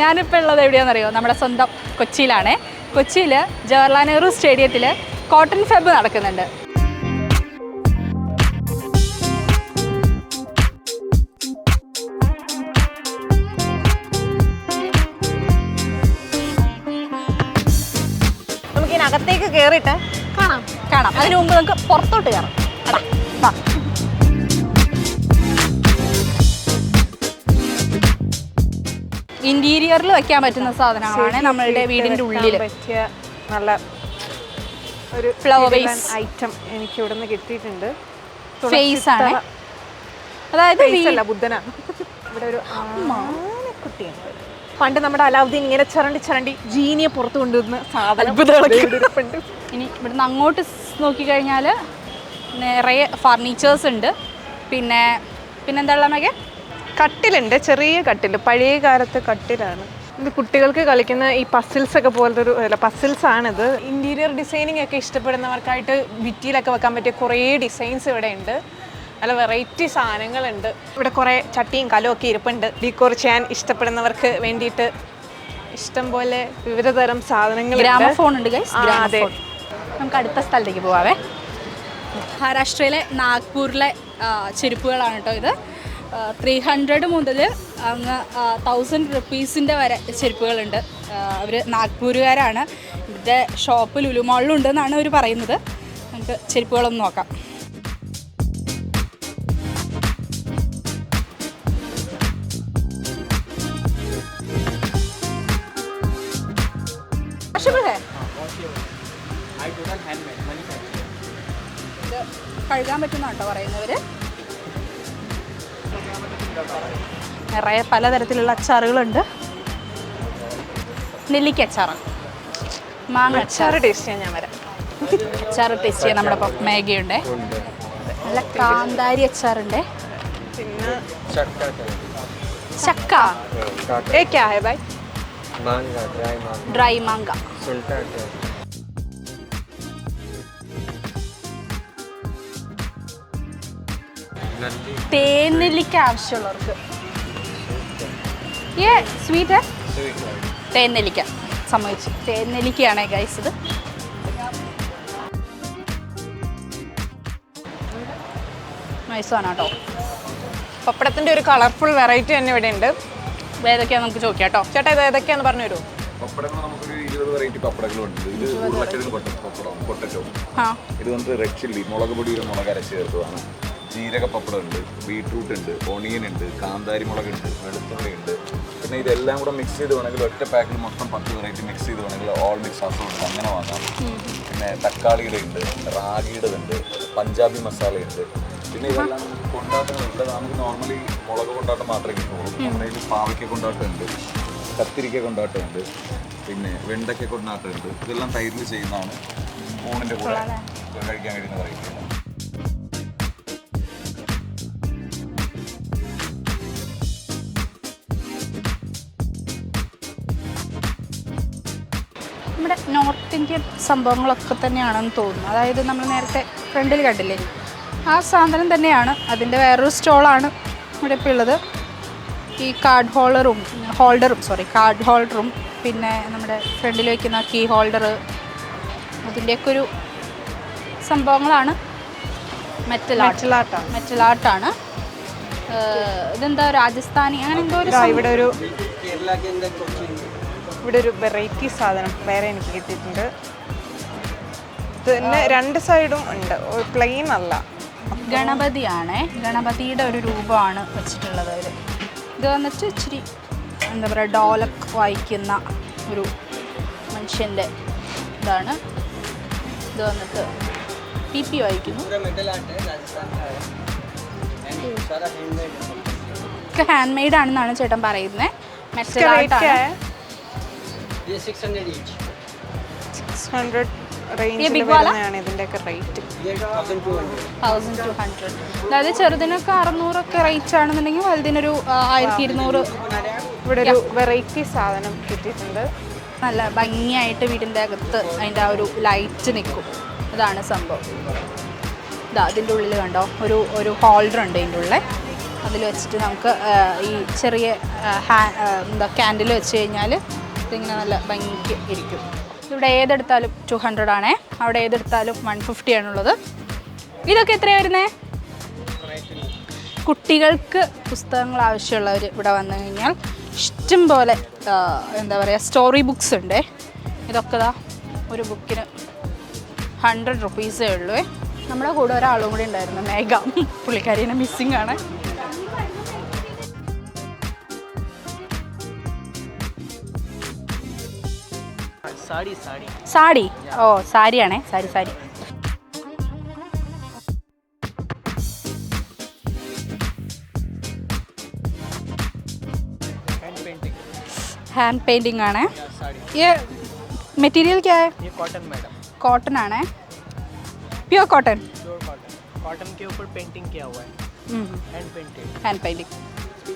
ഞാനിപ്പോൾ ഉള്ളത് എവിടെയാണെന്നറിയോ? നമ്മുടെ സ്വന്തം കൊച്ചിയിലാണ്. കൊച്ചിയിൽ ജവഹർലാൽ നെഹ്റു സ്റ്റേഡിയത്തിൽ കോട്ടൺ ഫെബ് നടക്കുന്നുണ്ട്. നമുക്ക് ഇതിനകത്തേക്ക് കയറിയിട്ട് കാണാം. കാണാം. അതിനു മുമ്പ് നമുക്ക് പുറത്തോട്ട് കയറാം ഇന്റീരിയറിൽ വെക്കാൻ പറ്റുന്ന സാധനമാണ് നമ്മളുടെ വീടിന്റെ ഉള്ളിൽ പറ്റിയ നല്ല ഒരു ഫ്ലവർ ബേസ് ഐറ്റം എനിക്ക് ഇവിടെ നിന്ന് കിട്ടിയിട്ടുണ്ട് ഫേസ് ആണ്. അതായത് അല്ല ബുദ്ധനാണ് ഇവിടെ ഒരു ആനക്കുട്ടിയുണ്ട് പണ്ട് നമ്മുടെ അലാവുദ്ദീൻ ഇങ്ങനെ ചരണ്ടി ചരണ്ടി ജീനിയെ പുറത്തു കൊണ്ടുവന്ന സാധനം. ഇനി ഇവിടുന്ന് അങ്ങോട്ട് നോക്കിക്കഴിഞ്ഞാൽ നിറയെ ഫർണിച്ചേഴ്സ് ഉണ്ട്. പിന്നെ പിന്നെന്താ ഉള്ള മകെ കട്ടിലുണ്ട് ചെറിയ കട്ടിൽ പഴയ കാലത്തെ കട്ടിലാണ്. ഇത് കുട്ടികൾക്ക് കളിക്കുന്ന ഈ പസിൽസ് ഒക്കെ പോലത്തെ ഒരു അല്ല പസിൽസ് ആണിത്. ഇന്റീരിയർ ഡിസൈനിങ് ഒക്കെ ഇഷ്ടപ്പെടുന്നവർക്കായിട്ട് ഭിറ്റിയിലൊക്കെ വെക്കാൻ പറ്റിയ കുറേ ഡിസൈൻസ് ഇവിടെ ഉണ്ട്. നല്ല വെറൈറ്റി സാധനങ്ങളുണ്ട്. ഇവിടെ കുറേ ചട്ടിയും കലവും ഒക്കെ ഇരിപ്പുണ്ട്. ഡീക്കോർ ചെയ്യാൻ ഇഷ്ടപ്പെടുന്നവർക്ക് വേണ്ടിയിട്ട് ഇഷ്ടം പോലെ വിവിധതരം സാധനങ്ങൾ ഗ്രാമഫോൺ ഉണ്ട് അതെ. നമുക്ക് അടുത്ത സ്ഥലത്തേക്ക് പോവാവേ. മഹാരാഷ്ട്രയിലെ നാഗ്പൂരിലെ ചെരുപ്പുകളാണ് കേട്ടോ ഇത്. ത്രീ ഹൺഡ്രഡ് മുതൽ അങ്ങ് തൗസൻഡ് റുപ്പീസിന്റെ വരെ ചെരുപ്പുകളുണ്ട്. അവർ നാഗ്പൂരുകാരാണ്. ഇവരുടെ ഷോപ്പ് ലുലുമാളിലുണ്ടെന്നാണ് അവർ പറയുന്നത്. നമുക്ക് ചെരുപ്പുകളൊന്ന് നോക്കാം. കഴുകാൻ പറ്റുന്ന കേട്ടോ പറയുന്നവര്? നിറയെ പലതരത്തിലുള്ള അച്ചാറുകളുണ്ട്. നെല്ലിക്ക അച്ചാറാണ്. മാങ്ങ അച്ചാർ ടേസ്റ്റ് ചെയ്യാൻ ഞാൻ വരാം. അച്ചാർ ടേസ്റ്റ് ചെയ്യാൻ നമ്മുടെ ഒപ്പം മേഗയുണ്ട് നല്ല കാന്താരി അച്ചാറുണ്ട്. പിന്നെ ചക്ക ഡ്രൈ മാങ്ക തേനെല്ലിക്ക ആവശ്യമുള്ളവർക്ക്. ഏ സ്വീറ്റ്? തേനെല്ലിക്ക. സമ്മതിച്ചു. തേനെല്ലിക്കയാണ് ഗൈസ് ഇത്. നൈസാണ് കേട്ടോ പപ്പടത്തിന്റെ ഒരു കളർഫുൾ വെറൈറ്റി തന്നെ ഇവിടെ ഉണ്ട് ഏതൊക്കെയാ നമുക്ക് ചോദിക്കാം കേട്ടോ ചേട്ടാ ഇത് ഏതൊക്കെയാന്ന് പറഞ്ഞു തരുമോ പപ്പടങ്ങൾ നമുക്കൊരു ഇരുപത് വെറൈറ്റി പപ്പടങ്ങളുണ്ട്. ഇത് ഉരുളക്കിഴങ്ങ് പപ്പടം പൊട്ടറ്റോ ഇത് നമുക്ക് റെഡ് ചില്ലി മുളക് പൊടിയിലും മുളക് ചേർത്തതാണ്. ജീരക പപ്പടം ഉണ്ട് ബീട്രൂട്ട് ഉണ്ട് ഓണിയൻ ഉണ്ട് കാന്താരി മുളക് ഉണ്ട് വെളുത്തുള്ളി ഉണ്ട് പിന്നെ ഇതെല്ലാം കൂടെ മിക്സ് ചെയ്ത് വേണമെങ്കിൽ ഒറ്റ പാക്കിൽ മൊത്തം പത്ത് വെറൈറ്റി മിക്സ് ചെയ്ത് വേണമെങ്കിൽ ഓൾ മിക്സ് ഉണ്ട് അങ്ങനെ വാങ്ങാം. പിന്നെ തക്കാളിയുടെ ഉണ്ട് റാഗിയുടെ ഉണ്ട് പഞ്ചാബി മസാലയുണ്ട്. പിന്നെ ഇതെല്ലാം കൊണ്ടാട്ടങ്ങളുണ്ട് നമുക്ക് നോർമലി മുളക് കൊണ്ടാട്ടം മാത്രമേ കിട്ടുള്ളൂ. നമ്മുടെ കയ്യിൽ പാവയ്ക്ക കൊണ്ടാട്ടമുണ്ട് കത്തിരിക്ക കൊണ്ടാട്ടമുണ്ട് പിന്നെ വെണ്ടയ്ക്ക കൊണ്ടാട്ടമുണ്ട്. ഇതെല്ലാം തൈരിൽ ചെയ്യുന്നതാണ്. ഊണിന്റെ കൂടെ കഴിക്കാൻ കഴിയുന്ന പറയുന്നത് നമ്മുടെ നോർത്ത് ഇന്ത്യൻ സംഭവങ്ങളൊക്കെ തന്നെയാണെന്ന് തോന്നുന്നു. അതായത് നമ്മൾ നേരത്തെ ഫ്രണ്ടിൽ കണ്ടില്ലേ? ആ സാധനം തന്നെയാണ്. അതിന്റെ വേറൊരു സ്റ്റോളാണ് ഇവിടെ ഇപ്പോൾ ഉള്ളത്. ഈ കാർഡ് ഹോൾഡറും ഹോൾഡറും സോറി കാർഡ് ഹോൾഡറും പിന്നെ നമ്മുടെ ഫ്രണ്ടിൽ വയ്ക്കുന്ന കീ ഹോൾഡർ അതിന്റെയൊക്കെ ഒരു സംഭവങ്ങളാണ്. മെറ്റൽ ആർട്ട് Metal ആണ്. മെറ്റൽ ആർട്ടാണ് ഇതെന്താ രാജസ്ഥാനി? അങ്ങനെ എന്തോ ഒരു ഇതാ ഇവിടെ ഒരു ഇവിടെ ഒരു വെറൈറ്റി സാധനം വേറെ എനിക്ക് കിട്ടിയിട്ടുണ്ട്. ഇത് തന്നെ രണ്ട് സൈഡും ഉണ്ട്. പ്ലെയിൻ അല്ല. ഗണപതിയാണേ. ഗണപതിയുടെ ഒരു രൂപമാണ് വെച്ചിട്ടുള്ളത് അതിൽ ഇത് വന്നിട്ട് ഇച്ചിരി എന്താ പറയുക ഡോലക്ക് വായിക്കുന്ന ഒരു മനുഷ്യന്റെ ഇതാണ്. ഇത് വന്നിട്ട് പി പി വായിക്കുന്നു. ഒക്കെ ഹാൻഡ് മെയ്ഡ് ആണെന്നാണ് ചേട്ടൻ പറയുന്നത് മെറ്റൽ ആർട്ടാണ് വരുന്നതാണ് ഇതിന്റെയൊക്കെ റേറ്റ് തൗസൻഡ് ടു ഹൺഡ്രഡ് അതായത് ചെറുതിനൊക്കെ അറുന്നൂറൊക്കെ റേറ്റ് ആണെന്നുണ്ടെങ്കിൽ വലുതിനൊരു ആയിരത്തി ഇരുന്നൂറ് ഇവിടെ ഒരു വെറൈറ്റി സാധനം കിട്ടിയിട്ടുണ്ട്. നല്ല ഭംഗിയായിട്ട് വീടിന്റെ അകത്ത് അതിന്റെ ആ ഒരു ലൈറ്റ് നിൽക്കും. അതാണ് സംഭവം. ഇതാ അതിന്റെ ഉള്ളിൽ കണ്ടോ? ഒരു ഒരു ഹോൾഡർ ഉണ്ട് ഇതിന്റെ ഉള്ളിൽ അതിൽ വെച്ചിട്ട് നമുക്ക് ഈ ചെറിയ ഹാ എന്താ ക്യാൻഡിൽ വെച്ച് കഴിഞ്ഞാൽ ഇതിങ്ങനെ നല്ല ഭംഗിക്ക് ഇരിക്കും. ഇവിടെ ഏതെടുത്താലും ടു ഹൺഡ്രഡ് ആണേ. അവിടെ ഏതെടുത്താലും വൺ ഫിഫ്റ്റി ആണുള്ളത്. ഇതൊക്കെ എത്രയാണ് വരുന്നേ? കുട്ടികൾക്ക് പുസ്തകങ്ങൾ ആവശ്യമുള്ളവർ ഇവിടെ വന്നു കഴിഞ്ഞാൽ ഇഷ്ടം പോലെ എന്താ പറയുക സ്റ്റോറി ബുക്സ് ഉണ്ട്. ഇതൊക്കെ ദാ ഒരു ബുക്കിന് ഹൺഡ്രഡ് റുപ്പീസേ ഉള്ളൂ. നമ്മുടെ കൂടെ ഒരാളും കൂടി ഉണ്ടായിരുന്നു മേഘ. പുള്ളിക്കാരിനെ മിസ്സിങ് ആണ്. സാരി ഓ സാരിയാണേ. സാരി സാരി. ഹാൻഡ് പെയിന്റിംഗ് ആണ്. ഈ മെറ്റീരിയൽ കോട്ടൺ ആണ്. प्योर कॉटन कॉटन के ऊपर पेंटिंग किया हुआ है हैंड हैंड पेंटिंग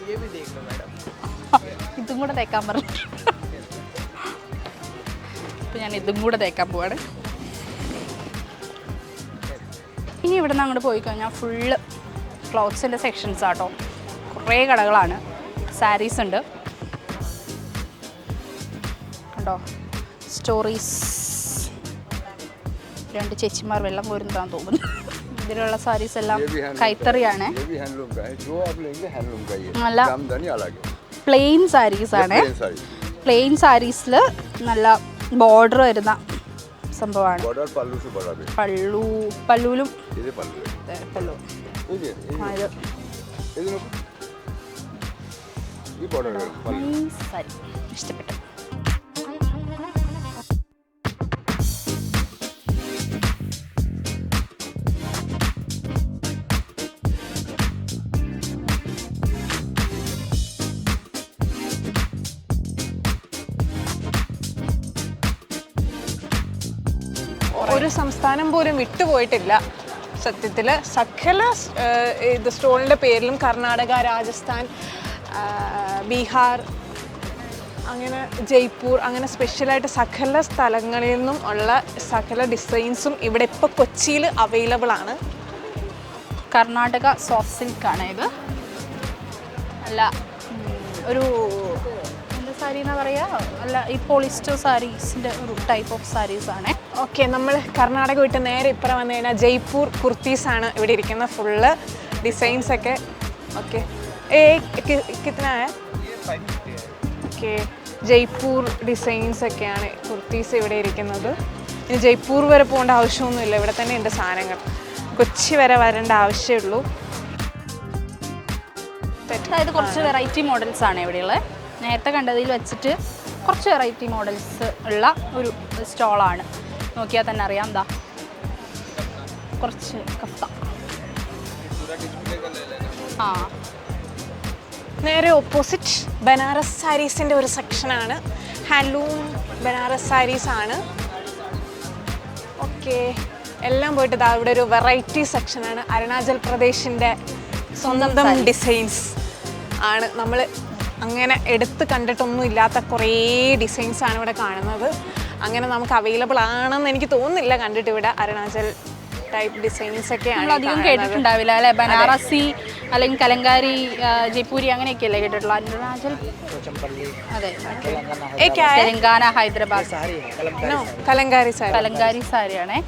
ये भी देख लो मैडम ഇതും കൂടെ തേക്കാൻ പറഞ്ഞു അപ്പോൾ ഞാൻ ഇതും കൂടെ തേക്കാൻ പോവാണ്. ഇനി ഇവിടെ നിന്ന് അങ്ങോട്ട് പോയി കഴിഞ്ഞാൽ ഫുള്ള് ക്ലോത്ത്സിന്റെ സെക്ഷൻസ് ആട്ടോ. കുറേ കടകളാണ്. സാരീസ് ഉണ്ട്. കണ്ടോ? സ്റ്റോറീസ് രണ്ട് ചേച്ചിമാർ വെള്ളം പോരുന്നതാണ് തോന്നുന്നു. ഇതിലുള്ള സാരീസ് എല്ലാം കൈത്തറിയാണ്. നല്ല പ്ലെയിൻ സാരീസ് ആണ്. പ്ലെയിൻ സാരീസിൽ നല്ല ബോർഡർ വരുന്ന സംഭവമാണ്. പള്ളു പല്ലുവിലും പല്ലു ഇഷ്ടപ്പെട്ടു. സംസ്ഥാനം പോലും വിട്ടുപോയിട്ടില്ല. സത്യത്തിൽ സഖല ഇത് സ്റ്റോളിന്റെ പേരിലും കർണാടക രാജസ്ഥാൻ ബീഹാർ അങ്ങനെ ജയ്പൂർ അങ്ങനെ സ്പെഷ്യലായിട്ട് സകല സ്ഥലങ്ങളിൽ നിന്നും ഉള്ള സകല ഡിസൈൻസും ഇവിടെ ഇപ്പോൾ കൊച്ചിയിൽ അവൈലബിൾ ആണ്. കർണാടക സോഫ്റ്റ് സിൽക്കാണ് ഇത് അല്ല ഒരു സാരി എന്ന് പറയുക അല്ല ഈ പോളിസ്റ്റർ സാരീസിന്റെ ഒരു ടൈപ്പ് ഓഫ് സാരീസ് ആണ്. ഓക്കെ നമ്മൾ കർണാടക വിട്ട് നേരെ ഇപ്പുറം വന്നു കഴിഞ്ഞാൽ ജയ്പൂർ കുർത്തീസ് ആണ് ഇവിടെ ഇരിക്കുന്ന ഫുള്ള് ഡിസൈൻസ് ഒക്കെ. ഓക്കെ ഏ ഓക്കെ ജയ്പൂർ ഡിസൈൻസ് ഒക്കെയാണ് കുർത്തീസ് ഇവിടെ ഇരിക്കുന്നത്. ഇനി ജയ്പൂർ വരെ പോകേണ്ട ആവശ്യമൊന്നുമില്ല. ഇവിടെ തന്നെ ഉണ്ട് സാധനങ്ങൾ. കൊച്ചി വരെ വരേണ്ട ആവശ്യമുള്ളൂ അതായത് കുറച്ച് വെറൈറ്റി മോഡൽസ് ആണ് ഇവിടെയുള്ളത് നേരത്തെ കണ്ടതിൽ വെച്ചിട്ട് കുറച്ച് വെറൈറ്റി മോഡൽസ് ഉള്ള ഒരു സ്റ്റോളാണ് നോക്കിയാൽ തന്നെ അറിയാം. എന്താ കുറച്ച് കഫ്ത. ആ. നേരെ ഓപ്പോസിറ്റ് ബനാറസ് സാരീസിന്റെ ഒരു സെക്ഷനാണ് ഹാൻഡ്ലൂം ബനാറസ് സാരീസ് ആണ്. ഓക്കെ എല്ലാം പോയിട്ട് ഇതാ ഇവിടെ ഒരു വെറൈറ്റി സെക്ഷനാണ് അരുണാചൽ പ്രദേശിന്റെ സ്വന്തം ഡിസൈൻസ് ആണ്. നമ്മൾ അങ്ങനെ എടുത്ത് കണ്ടിട്ടൊന്നും ഇല്ലാത്ത കുറേ ഡിസൈൻസാണ് ഇവിടെ കാണുന്നത്. അങ്ങനെ നമുക്ക് അവൈലബിൾ ആണെന്ന് എനിക്ക് തോന്നുന്നില്ല കണ്ടിട്ട് ഇവിടെ അരുണാചൽ ടൈപ്പ് ഡിസൈൻസ് ഒക്കെ അധികം കേട്ടിട്ടുണ്ടാവില്ല അല്ലെ? ബനാറസി അല്ലെങ്കിൽ കലങ്കാരി ജയ്പൂരി അങ്ങനെയൊക്കെ അല്ലേ കേട്ടിട്ടുള്ളൂ? അരുണാചൽ? അതെ. തെലങ്കാന ഹൈദരാബാദ്. കലങ്കാരി സാരി. കലങ്കാരി സാരിയാണേ.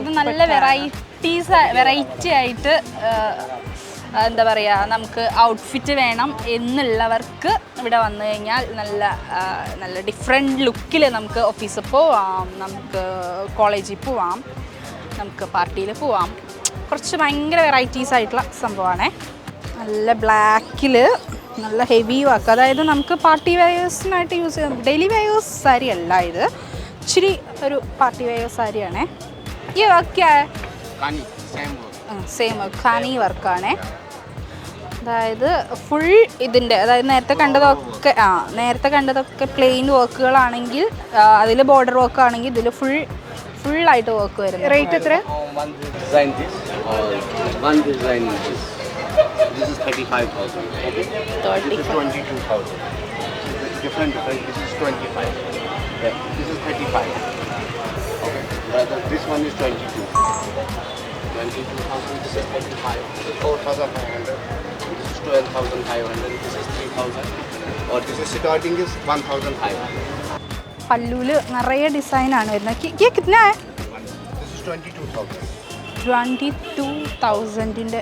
ഇത് നല്ല വെറൈറ്റീസ് വെറൈറ്റി ആയിട്ട് എന്താ പറയുക നമുക്ക് ഔട്ട്ഫിറ്റ് വേണം എന്നുള്ളവർക്ക് ഇവിടെ വന്നു കഴിഞ്ഞാൽ നല്ല നല്ല ഡിഫറെന്റ് ലുക്കിൽ നമുക്ക് ഓഫീസിൽ പോവാം നമുക്ക് കോളേജിൽ പോവാം നമുക്ക് പാർട്ടിയിൽ പോവാം. കുറച്ച് ഭയങ്കര വെറൈറ്റീസ് ആയിട്ടുള്ള സംഭവമാണേ നല്ല ബ്ലാക്കിൽ നല്ല ഹെവി വർക്ക് അതായത് നമുക്ക് പാർട്ടി വെയേഴ്സിനായിട്ട് യൂസ് ചെയ്യാം. ഡെയിലി വെയേഴ്സ് സാരി അല്ല ഇത്. ഇച്ചിരി ഒരു പാർട്ടി വെയർ സാരിയാണേ. ഈ വർക്ക് സെയിം വർക്ക് ഖാനി വർക്കാണേ അതായത് ഫുൾ ഇതിന്റെ അതായത് നേരത്തെ കണ്ടതൊക്കെ ആ നേരത്തെ കണ്ടതൊക്കെ പ്ലെയിൻ വർക്കുകളാണെങ്കിൽ അതിൽ ബോർഡർ വർക്ക് ആണെങ്കിൽ ഇതിൽ ഫുൾ ഫുള്ളായിട്ട് വർക്ക് വരുന്നത് റേറ്റ് എത്ര One design this, one design this. This is 35,000. Okay? This is Different, different. This is 25. This is 35. Okay. Brother, this one is 22. 20,500, this is 35, 4,500, this is 12,500, this is 3,000, or this is starting is 1,500. പല്ലൂൽ നിറയെ ഡിസൈനാണ് വരുന്നത്. ये twenty two തൗസൻഡിന്റെ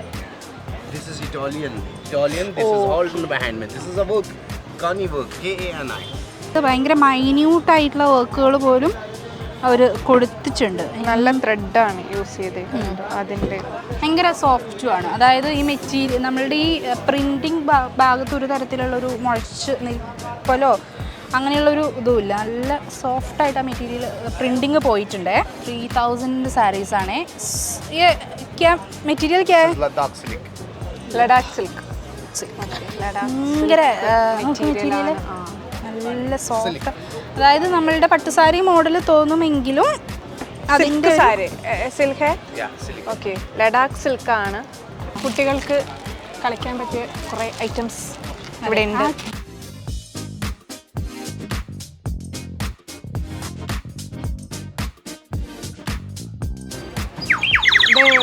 ഭയങ്കര മൈന്യൂട്ടായിട്ടുള്ള വർക്കുകൾ പോലും അവർ കൊടുത്തിട്ടുണ്ട്. നല്ല ത്രെഡാണ് use ചെയ്തേക്കുന്നത് അതിന്റെ. ഭയങ്കര സോഫ്റ്റും ആണ്. അതായത് ഈ മെറ്റീരിയൽ നമ്മളുടെ ഈ പ്രിന്റിങ് ഭാഗത്ത് ഒരു തരത്തിലുള്ള ഒരു മുഴച്ച് നിൽപ്പലോ അങ്ങനെയുള്ളൊരു ഇതുമില്ല. നല്ല സോഫ്റ്റ് ആയിട്ട് ആ മെറ്റീരിയൽ പ്രിന്റിങ് പോയിട്ടുണ്ടേ. ത്രീ തൗസൻഡ് സാരീസ് ആണേ. മെറ്റീരിയൽ ക്യാ Ladakh silk. ലഡാക്ക് സിൽക്ക്. ഭയങ്കര മെറ്റീരിയൽ നല്ല സോഫ്റ്റ് അതായത് നമ്മളുടെ പട്ടുസാരി മോഡൽ തോന്നുമെങ്കിലും അതിന്റെ സാരി. സിൽക്ക് ഹേ Yeah, silk. ഓക്കെ ലഡാക്ക് ആണ്. കുട്ടികൾക്ക് കളിക്കാൻ പറ്റിയ കുറേ ഐറ്റംസ് ഇവിടെ ഉണ്ട്.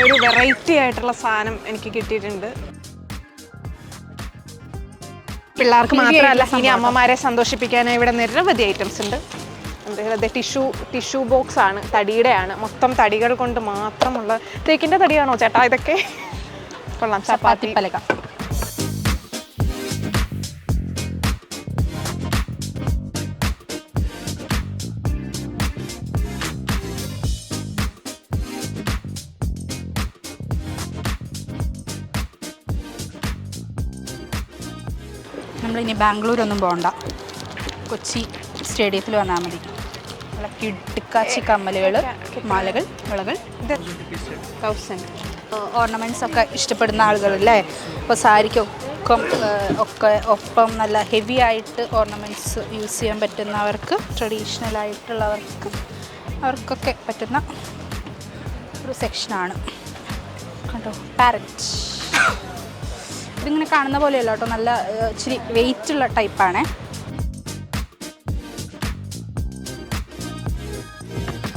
ഒരു വെറൈറ്റി ആയിട്ടുള്ള സാധനം എനിക്ക് കിട്ടിയിട്ടുണ്ട്. പിള്ളേർക്ക് മാത്രമല്ല ഇനി അമ്മമാരെ സന്തോഷിപ്പിക്കാനായി ഇവിടെ നിരവധി ഐറ്റംസ് ഉണ്ട്. അതായത് ടിഷ്യൂ ടിഷ്യൂ ബോക്സ് ആണ് തടിയുടെ ആണ് മൊത്തം തടികൾ കൊണ്ട് മാത്രമുള്ള തേക്കിന്റെ തടിയാണോ ചേട്ടാ ഇതൊക്കെ? കൊള്ളാം. ചപ്പാത്തി. പലക. നമ്മളിനി ബാംഗ്ലൂരൊന്നും പോകണ്ട കൊച്ചി സ്റ്റേഡിയത്തിൽ വന്നാൽ മതി. നല്ല കിടുക്കാച്ചി കമ്മലുകൾ മാലകൾ മുളകൾ ഇത് തൗസൻഡ് ഓർണമെന്റ്സ് ഒക്കെ ഇഷ്ടപ്പെടുന്ന ആളുകളല്ലേ? ഇപ്പോൾ സാരിക്കൊക്കെ ഒക്കെ ഒപ്പം നല്ല ഹെവി ആയിട്ട് ഓർണമെന്റ്സ് യൂസ് ചെയ്യാൻ പറ്റുന്നവർക്ക് ട്രഡീഷണൽ ആയിട്ടുള്ളവർക്ക് അവർക്കൊക്കെ പറ്റുന്ന ഒരു സെക്ഷനാണ് കണ്ടോ? പാരറ്റ് ഇതിങ്ങനെ കാണുന്ന പോലെയല്ല കേട്ടോ. നല്ല ഇച്ചിരി വെയിറ്റ് ഉള്ള ടൈപ്പാണ്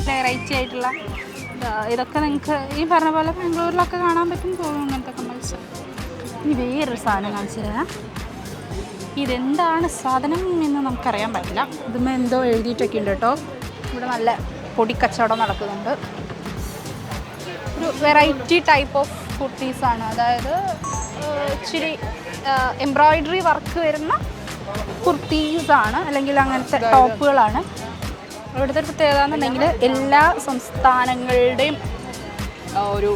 വെറൈറ്റി ആയിട്ടുള്ള ഇതാ, ഇതൊക്കെ നിങ്ങൾക്ക് ഈ പറഞ്ഞ പോലെ ബാംഗ്ലൂരിലൊക്കെ കാണാൻ പറ്റും തോന്നുന്നു ഇങ്ങനത്തെ കമ്മൽസ് ഇനി വേറൊരു സാധനം കാണിച്ചു ഇതെന്താണ് സാധനം എന്ന് നമുക്കറിയാൻ പറ്റില്ല. ഇതുമ്മ എന്തോ എഴുതിയിട്ടൊക്കെ ഉണ്ട് കേട്ടോ. ഇവിടെ നല്ല പൊടിക്കച്ചവടം നടക്കുന്നുണ്ട്. ഒരു വെറൈറ്റി ടൈപ്പ് ഓഫ് കുർത്തീസാണ്. അതായത് ഇച്ചിരി എംബ്രോയിഡറി വർക്ക് വരുന്ന കുർത്തീസാണ് അല്ലെങ്കിൽ അങ്ങനത്തെ ടോപ്പുകളാണ്. ഇവിടുത്തെ ഒരു പ്രത്യേകത എന്നുണ്ടെങ്കിൽ എല്ലാ സംസ്ഥാനങ്ങളുടെയും ഒരു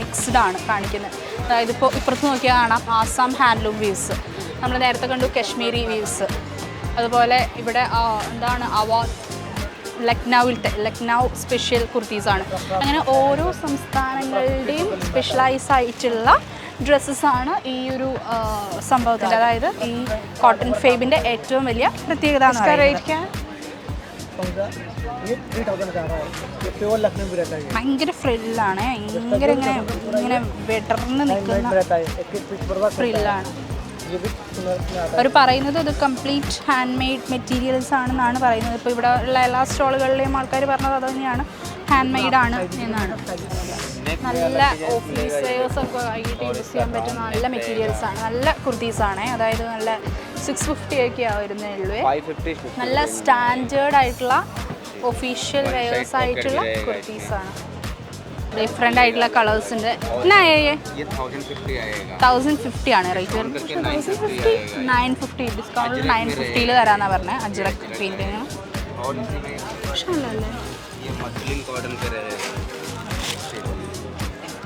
മിക്സ്ഡ് ആണ് കാണിക്കുന്നത്. അതായത് ഇപ്പോൾ ഇപ്പുറത്ത് നോക്കിയാൽ കാണാം ആസാം ഹാൻഡ്ലൂം വീവ്സ് നമ്മൾ നേരത്തെ കണ്ടു കശ്മീരി വീവ്സ് അതുപോലെ ഇവിടെ എന്താണ് അവ ലക്നൗവിലത്തെ ലക്നൗ സ്പെഷ്യൽ കുർത്തീസാണ്. അങ്ങനെ ഓരോ സംസ്ഥാനങ്ങളുടെയും സ്പെഷ്യലൈസ് ആയിട്ടുള്ള ഡ്രസ്സസാണ് ഈ ഒരു സംഭവത്തിന്റെ അതായത് ഈ കോട്ടൺ ഫേബിന്റെ ഏറ്റവും വലിയ പ്രത്യേകത ഭയങ്കര ഫ്രില്ലാണ് ഭയങ്കര ഇങ്ങനെ ഇങ്ങനെ വിടർന്ന് നിൽക്കുന്ന ഫ്രില്ലാണ് അവർ പറയുന്നത് ഇത് കംപ്ലീറ്റ് ഹാൻഡ് മെയ്ഡ് മെറ്റീരിയൽസ് ആണെന്നാണ് പറയുന്നത്. ഇപ്പോൾ ഇവിടെ ഉള്ള എല്ലാ സ്റ്റോളുകളിലെയും ആൾക്കാർ പറഞ്ഞത് അത് തന്നെയാണ്. ഹാൻഡ് മെയ്ഡ് ആണ് എന്നാണ്. നല്ല ഓഫീസ് വെയേഴ്സ് ഒക്കെ വൈകിട്ട് യൂസ് ചെയ്യാൻ പറ്റുന്ന നല്ല മെറ്റീരിയൽസ് ആണ്. നല്ല കുർത്തീസ് ആണ്. അതായത് നല്ല സിക്സ് ഫിഫ്റ്റി ഒക്കെ ആയിരുന്നേ ഉള്ളു. നല്ല സ്റ്റാൻഡേർഡ് ആയിട്ടുള്ള ഒഫീഷ്യൽ വെയേഴ്സ് ആയിട്ടുള്ള കുർത്തീസ് ആണ്. ഡിഫറെന്റ് ആയിട്ടുള്ള കളേഴ്സ് ഉണ്ട്. എന്നാ തൗസൻഡ് ഫിഫ്റ്റി ആണ് rate thousand fifty nine fifty discount nine ഫിഫ്റ്റിയിൽ തരാമെന്നാണ് പറഞ്ഞത് അജിറക് പെയിന്റിങ് പക്ഷേ അല്ലല്ലേ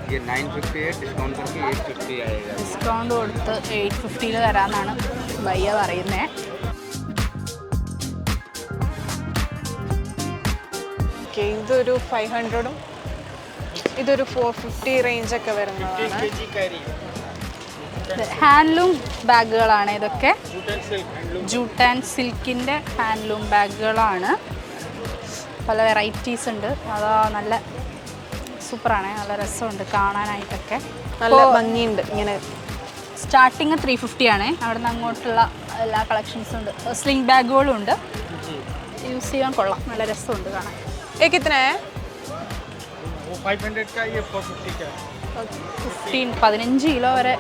ये मसलिन कॉटन पे रहेगा ये नाइन फिफ्टी है डिस्काउंट करके एट फिफ्टी आएगा ഡിസ്കൗണ്ട് കൊടുത്ത് എയ്റ്റ് ഫിഫ്റ്റിയിൽ തരാമെന്നാണ് ഭയ്യ പറയുന്നത് ഓക്കെ ഇതൊരു ഫൈവ് ഹൺഡ്രഡും ഇതൊരു ഫോർ ഫിഫ്റ്റി റേഞ്ച് ഒക്കെ വരുന്നതാണ് ഹാൻഡ്ലൂം ബാഗുകളാണ് ഇതൊക്കെ ജൂട്ട് ആൻഡ് സിൽക്കിൻ്റെ ഹാൻഡ്ലൂം ബാഗുകളാണ് പല വെറൈറ്റീസ് ഉണ്ട് അതാ നല്ല സൂപ്പറാണ്. നല്ല രസമുണ്ട് കാണാനായിട്ടൊക്കെ. നല്ല ഭംഗിയുണ്ട് ഇങ്ങനെ. സ്റ്റാർട്ടിങ് ത്രീ ഫിഫ്റ്റി ആണ്. അവിടെ നിന്ന് അങ്ങോട്ടുള്ള എല്ലാ കളക്ഷൻസും ഉണ്ട്. സ്ലിംഗ് ബാഗുകളും ഉണ്ട്. യൂസ് ചെയ്യാൻ കൊള്ളാം. നല്ല രസമുണ്ട് കാണാൻ. ഏക്ക് ഫിഫ്റ്റീൻ പതിനഞ്ച് കിലോ വരെ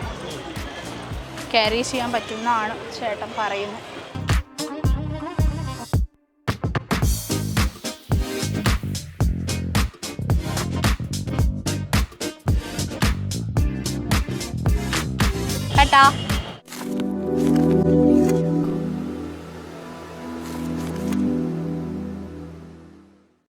ക്യാരി ചെയ്യാൻ പറ്റുന്നതാണ് ചേട്ടൻ പറയുന്നത്. 감사합니다.